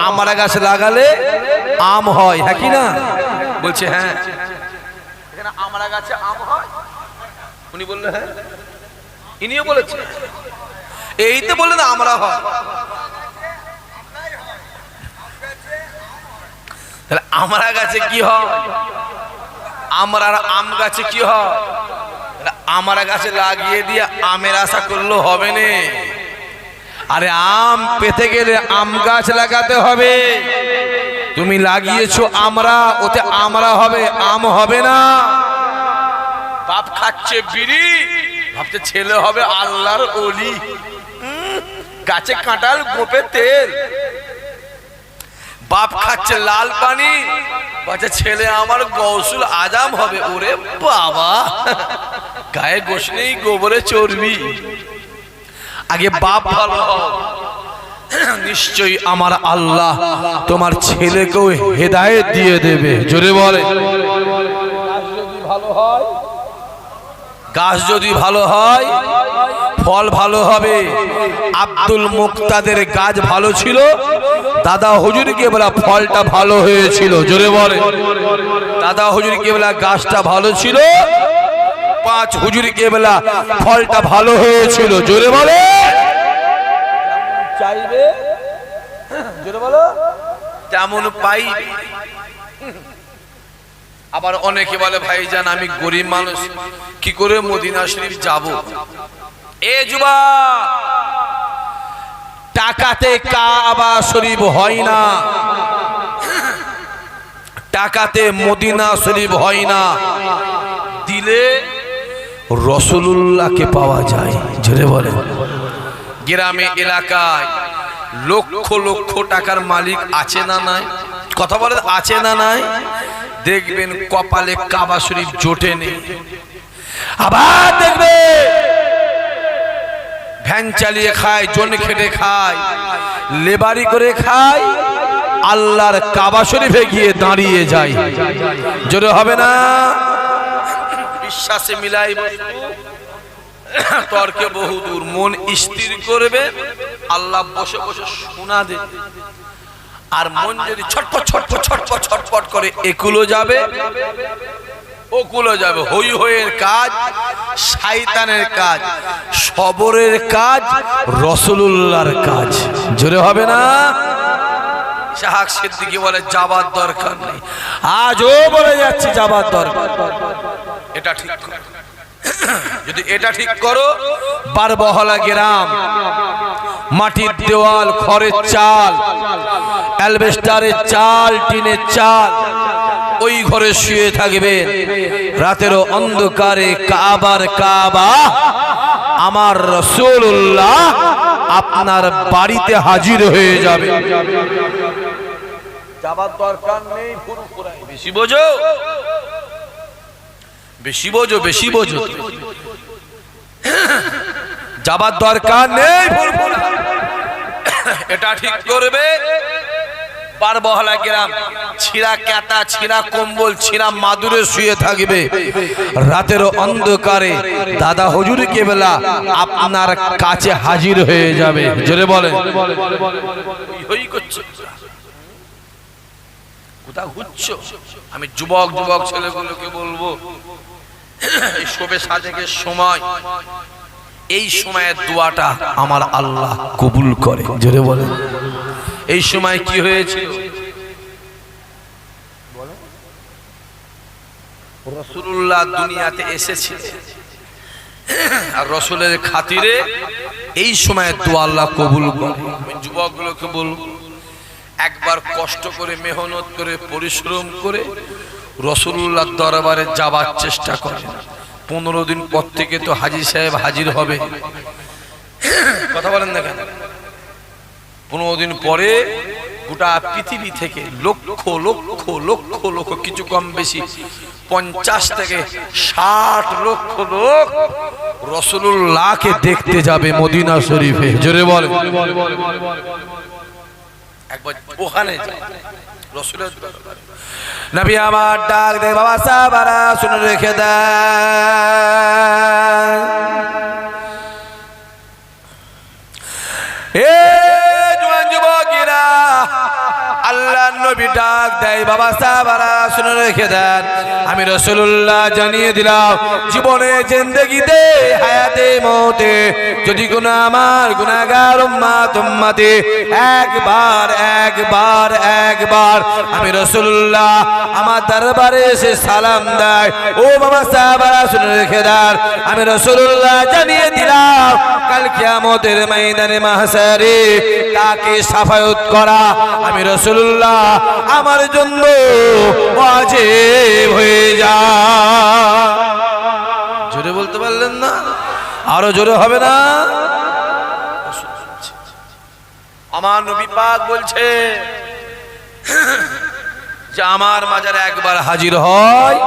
আমরা গাছ লাগালে আম হয় হ্যাঁ কি না? বলছে হ্যাঁ। এখানে আমরা গাছে আম হয়? উনি বললে হ্যাঁ। ইনিও বলেছে। এই তো বললেন আমরা হয়। তাহলে আমরা গাছে কি হয়? আমরা আম গাছে কি হয়? আমরা গাছে লাগিয়ে দিয়ে আমের আশা করলেও হবে না। আরে আম পেতে গেলে আম গাছ লাগাতে হবে। তুমি লাগিয়েছো আমরা, ওতে আমরা হবে, আম হবে না। বাপ খাচ্ছে বিড়ি, ভাবছে ছেলে হবে আল্লাহর অলি। গাছে কাঁটাল গোপে তেল। বাপ খাচ্ছে লাল পানি বলছে ছেলে আমার গৌসুল আজাম হবে। ওরে বাবা, গায়ে গোস নেই, গোবরে চর্বি। আগে বাপ ভালো। নিশ্চয়ই আমার আল্লাহ তোমার ছেলেকেও হেদায়েত দিয়ে দেবে। জোরে বলে। গাছ যদি ভালো হয়, ফল ভালো হবে। আব্দুল মুক্তাদের গাছ ভালো ছিল, দাদা হুজুরকে বলা ফলটা ভালো হয়েছিল। জোরে বলে। দাদা হুজুরকে বলা গাছটা ভালো ছিল পাঁচ হুজুরকে বেলা ফলটা ভালো হয়েছিল। জোরে বলে। চাইবে জোরে বলো। তেমন পাই। আবার অনেকে বলে ভাইজান আমি গরিব মানুষ কি করে মদিনা শরীফ যাব? এ যুবা টাকাতে কাবা শরীফ হয় না। টাকাতে মদিনা শরীফ হয় না। দিলে রসুল্লাহকে পাওয়া যায়। জোরে বলে গ্রামে, এলাকায় লক্ষ লক্ষ টাকার মালিক আছে না নাই? কথা বলে আছে না নাই? দেখবেন কপালে কাবা শরীফ জোটে নেই। আবার দেখবে ভ্যান চালিয়ে খায়, জন খেটে খায়, লেবারি করে খায়, আল্লাহর কাবা শরীফে গিয়ে দাঁড়িয়ে যায়। জোরে হবে না? বিশ্বাসে মিলাই তর্কে বহুদূর মন স্থির করবে। আল্লাহ বসে বসে শোনা দে। আর মন যদি ছটপট ছটপট ছটপট ছটপট করে একুলো যাবে, ওকুলো যাবে। হই হইয়ের কাজ, শয়তানের কাজ, সবরের কাজ, রসুলুল্লাহর কাজ। জোরে হবে না? শাহাক সিদ্দিকি বলে, যাবার দরকার নেই। আজও বলে যাচ্ছে, যাবার দরকার। এটা ঠিক করো। যদি এটা ঠিক করো, বারবহলা গ্রাম, মাটির দেওয়াল, খড়ের চাল, অ্যালবেস্টারের চাল, টিনের চাল, ওই ঘরে শুয়ে থাকবে। রাতেরও অন্ধকারে কাবার কাবা। আমার রসুল্লাহ আপনার বাড়িতে হাজির হয়ে যাবে। যাবার দরকার নেই বেশি বোঝো? বেশি বোঝো বেশি বোঝো যাবার দরকার নেই। এটা ঠিক করবে গ্রাম ছিঁড়া ছিঁড়া কম্বল ছিঁড়া মাদুরে শুয়ে থাকবে রাতের অন্ধকারে দাদা হুজুরকে বেলা আপনার কাছে হাজির হয়ে যাবে জোরে বলে হই করছে কোথা ঘুরছো? আমি যুবক যুবক ছেলেগুলোকে বলব শোবে সাজেকের সময় এই সময়ের দোয়াটা আমার আল্লাহ কবুল করে। জোরে বলে এই সময় কি হয়েছে রসুল্লাহ দুনিয়াতে এসেছে। আর রসুলের খাতিরে এই সময় দোয়া আল্লাহ কবুল করে। আমি যুবকগুলোকে বলব একবার কষ্ট করে, মেহনত করে, পরিশ্রম করে রসুল্লাহ দরবারে যাবার চেষ্টা করে পনেরো দিন পর থেকে তো হাজি সাহেব হাজির হবে। কথা বলেন না কেন? পনেরো দিন পরে গোটা পৃথিবী থেকে লক্ষ লক্ষ লক্ষ লক্ষ, কিছু কম বেশি পঞ্চাশ থেকে ষাট লক্ষ লোক রসুল্লাহকে দেখতে যাবে মদিনা শরীফে। জোরে বলে একবার ওখানে যাই। রসুলের। নবী আমার ডাক দে বাবা সাহাবারা শুনে রেখে দেয় এ আল্লাহ নবী ডাক দেয়, বাবা সাহাবারা শুনে রেখে দেন। আমি রসুল্লাহ জানিয়ে দিলাম, জীবনে, জিন্দগিতে, হায়াতে, মতে, যদি কোন আমার গুনাহগার উম্মাত, উম্মতে একবার একবার একবার আমি রসুল্লাহ আমার দরবারে এসে সালাম দেয়, ও বাবা সাহাবারা শুনে রেখে দেন। আমি রসুল্লাহ জানিয়ে দিলাম কাল কিয়ামতের ময়দানে মাহসারে তাকে সাফায়ত করা আমি রসুল্লাহ আমার জন্য ওয়াজিব হয়ে যা। জোরে বলতে পারলেন না? আরও জোরে হবে না? আমার নবী পাক বলছে যে আমার মাজারে একবার হাজির হয়।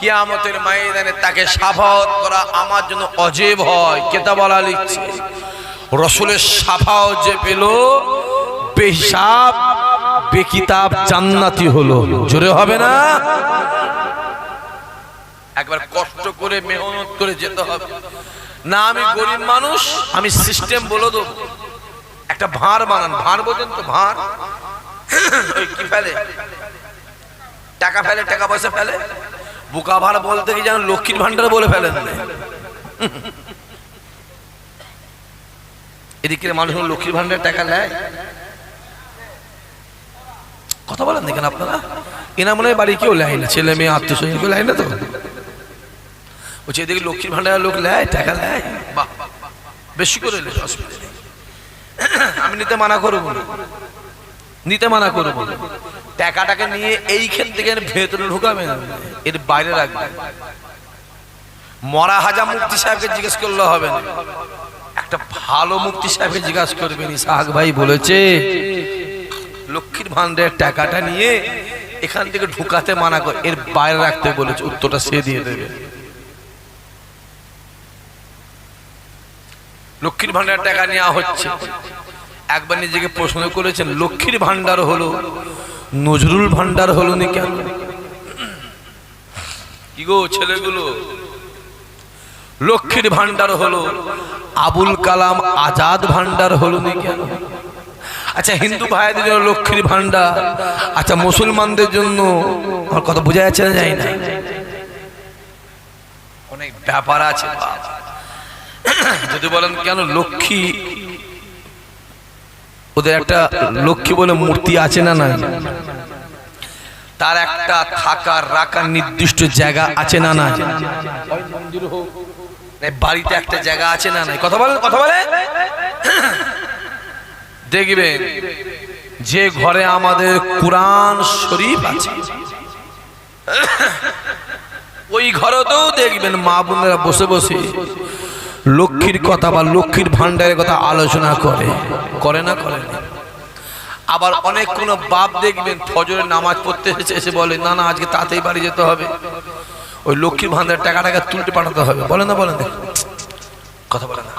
কিয়ামতের ময়দানে তাকে সাফাওয়াত করা আমার জন্য অজেব হয়। কেতা বলা লিখছে, রসুলের সাফাও যে পেল, বেহিসাব, বেকিতাব জান্নাতি হলো। জোরে হবে না? একবার কষ্ট করে, মেহনত করে যেতে হবে। না, আমি গরিব মানুষ, আমি সিস্টেম বলে দেবো। একটা ভাঁড় বানান। ভাঁড় বোঝেন তো, ভাঁড়? কি ফেলে? টাকা ফেলে, টাকা পয়সা ফেলে? বুকা ভাড় বলতে কি যেন লক্ষ্মীর ভান্ডার বলে ফেলেন? এদিকে মানুষ লক্ষ্মীর ভান্ডার টাকা নেয়? কথা বলেন দেখেন আপনারা। এনা মনে বাড়ি কেউ নেয় না, ছেলে মেয়ে আত্মীয় স্বজন নেয় না তো। বলছে, এদিকে লক্ষ্মীর ভান্ডারের লোক লেয় টাকা নেয়? বাহ, বেশি করে আমি নিতে মানা করব নিতে মানা করব টাকাটাকে নিয়ে এইখান থেকে ভেতরে ঢুকাবে না। এর বাইরে রাখবে। মরা হাজা মুক্তি সাহেবকে জিজ্ঞেস করলে হবে না। একটা ভালো মুক্তি সাহেবকে জিজ্ঞাসা করবেন ইসাহাক ভাই বলেছে, লক্ষ্মীর ভান্ডারের টাকাটা নিয়ে এখান থেকে ঢুকাতে মানা কর। এর বাইরে রাখতে বলেছে, উত্তরটা সে দিয়ে দেবে। লক্ষ্মীর ভান্ডার টাকা নেওয়া হচ্ছে। একবার নিজেকে প্রশ্ন করেছেন, লক্ষ্মীর ভান্ডার হলো নজরুল ভান্ডার হলো নি কেন? কি গো ছেলেগুলো? লক্ষ্মীর ভান্ডার হলো, আবুল কালাম আজাদ ভান্ডার হলো নি কেন? আচ্ছা হিন্দু ভাইদের জন্য লক্ষ্মীর ভান্ডার আচ্ছা মুসলমানদের জন্য আমার কথা বোঝা যাচ্ছে না যাই না। অনেক ব্যাপার আছে। যদি বলেন কেন লক্ষ্মী ওদের একটা লক্ষ্মী বলে মূর্তি আছে না নাই? তার একটা থাকার রাখার নির্দিষ্ট জায়গা আছে না না, বাড়িতে একটা জায়গা আছে না নাই? কথা বলেন কথা বলে দেখবেন যে ঘরে আমাদের কোরআন শরীফ আছে ওই ঘরেতেও দেখবেন মা বোনেরা বসে বসে লক্ষ্মীর কথা বা লক্ষ্মীর ভান্ডারের কথা আলোচনা করে। করে না, করে আবার অনেক কোনো বাপ দেখবেন ফজরের নামাজ পড়তে এসেছে এসে বলে, না না, আজকে তাতেই বাড়ি যেতে হবে। ওই লক্ষ্মীর ভান্ডারের টাকা টাকা তুলতে পাঠাতে হবে। বলে না বলে না। কথা বলে না।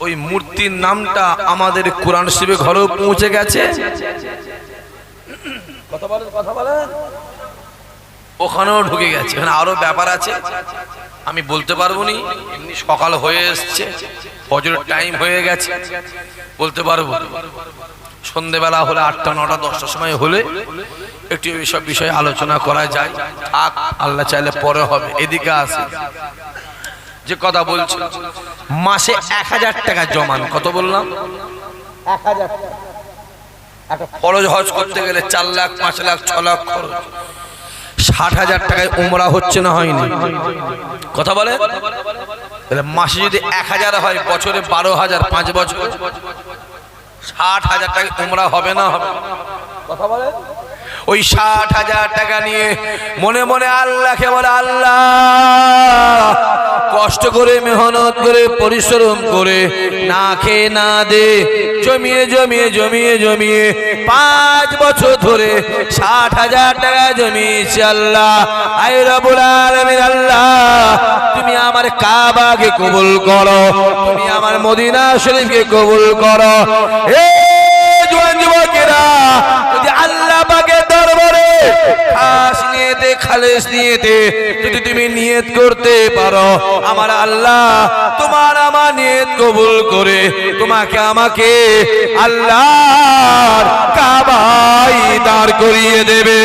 ওই মূর্তির নামটা আমাদের কোরআন শিবে ঘরেও পৌঁছে গেছে। কথা বলেন কথা বলেন। ওখানেও ঢুকে গেছে। এখানে আরও ব্যাপার আছে। আমি বলতে পারব নি এমনি সকাল হয়ে এসছে ফজরের টাইম হয়ে গেছে। বলতে পারব। সন্ধেবেলা হলে আটটা নটা দশটার সময় হলে একটু এইসব বিষয়ে আলোচনা করা যায়। থাক আল্লাহ চাইলে পরে হবে এদিকে আছে যে কথা বলছি মাসে এক হাজার টাকা জমান কত বললাম? এক হাজার খরচ হজ করতে গেলে চার লাখ পাঁচ লাখ ছ লাখ খরচ। ষাট হাজার টাকায় উমরা হচ্ছে না হয়নি। কথা বলে? মাসে যদি এক হাজার হয়, বছরে বারো হাজার, পাঁচ বছর। ষাট হাজার টাকা উমরা হবে না হবে। কথা বলে? ওই ষাট হাজার টাকা নিয়ে মনে মনে আল্লাহকে বলে, আল্লাহ! কষ্ট করে, মেহনত করে, পরিশ্রম করে না খেয়ে না দে, জমিয়ে জমিয়ে জমিয়ে জমিয়ে পাঁচ বছর ধরে ষাট হাজার টাকা জমিয়েছি আল্লাহ। আল্লাহ, তুমি আমার কাবাকে কবুল করো, তুমি আমার মদিনা শরীফকে কবুল করো। হে জোয়ান যুবকেরা খাস নিয়েতে খালেস নিয়েতে যদি তুমি নিয়ত করতে পারো, আমার আল্লাহ তোমার আমার নিয়ত কবুল করে, তোমাকে আমাকে আল্লাহর কাবাই দাঁড় করিয়ে দেবে।